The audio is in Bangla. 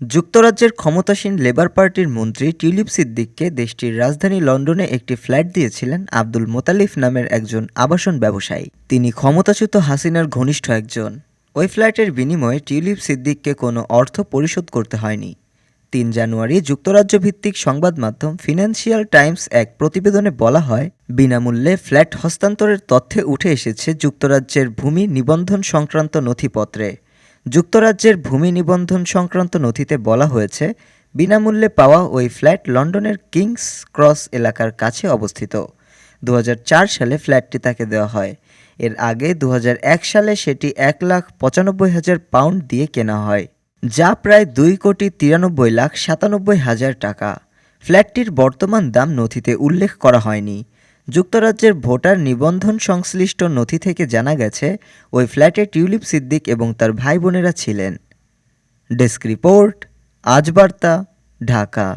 যুক্তরাজ্যের ক্ষমতাসীন লেবার পার্টির মন্ত্রী টিউলিপ সিদ্দিককে দেশটির রাজধানী লন্ডনে একটি ফ্ল্যাট দিয়েছিলেন আব্দুল মোতালিফ নামের একজন আবাসন ব্যবসায়ী। তিনি ক্ষমতাচ্যুত হাসিনার ঘনিষ্ঠ একজন। ওই ফ্ল্যাটের বিনিময়ে টিউলিপ সিদ্দিককে কোনো অর্থ পরিশোধ করতে হয়নি। তিন জানুয়ারি যুক্তরাজ্য ভিত্তিক সংবাদ মাধ্যম ফিনান্সিয়াল টাইমস এক প্রতিবেদনে বলা হয়, বিনামূল্যে ফ্ল্যাট হস্তান্তরের তথ্যে উঠে এসেছে যুক্তরাজ্যের ভূমি নিবন্ধন সংক্রান্ত নথিপত্রে। যুক্তরাজ্যের ভূমি নিবন্ধন সংক্রান্ত নথিতে বলা হয়েছে, বিনামূল্যে পাওয়া ওই ফ্ল্যাট লন্ডনের কিংস ক্রস এলাকার কাছে অবস্থিত। দু হাজার চার সালে ফ্ল্যাটটি তাকে দেওয়া হয়। এর আগে দু হাজার এক সালে সেটি এক লাখ পঁচানব্বই হাজার পাউন্ড দিয়ে কেনা হয়, যা প্রায় দুই কোটি তিরানব্বই লাখ সাতানব্বই হাজার টাকা। ফ্ল্যাটটির বর্তমান দাম নথিতে উল্লেখ করা হয়নি। যুক্তরাজ্যের ভোটার নিবন্ধন সংশ্লিষ্ট নথি থেকে জানা গেছে, ওই ফ্ল্যাটে টিউলিপ সিদ্দিক এবং তার ভাই বোনেরা ছিলেন। ডেস্ক রিপোর্ট, আজ বার্তা, ঢাকা।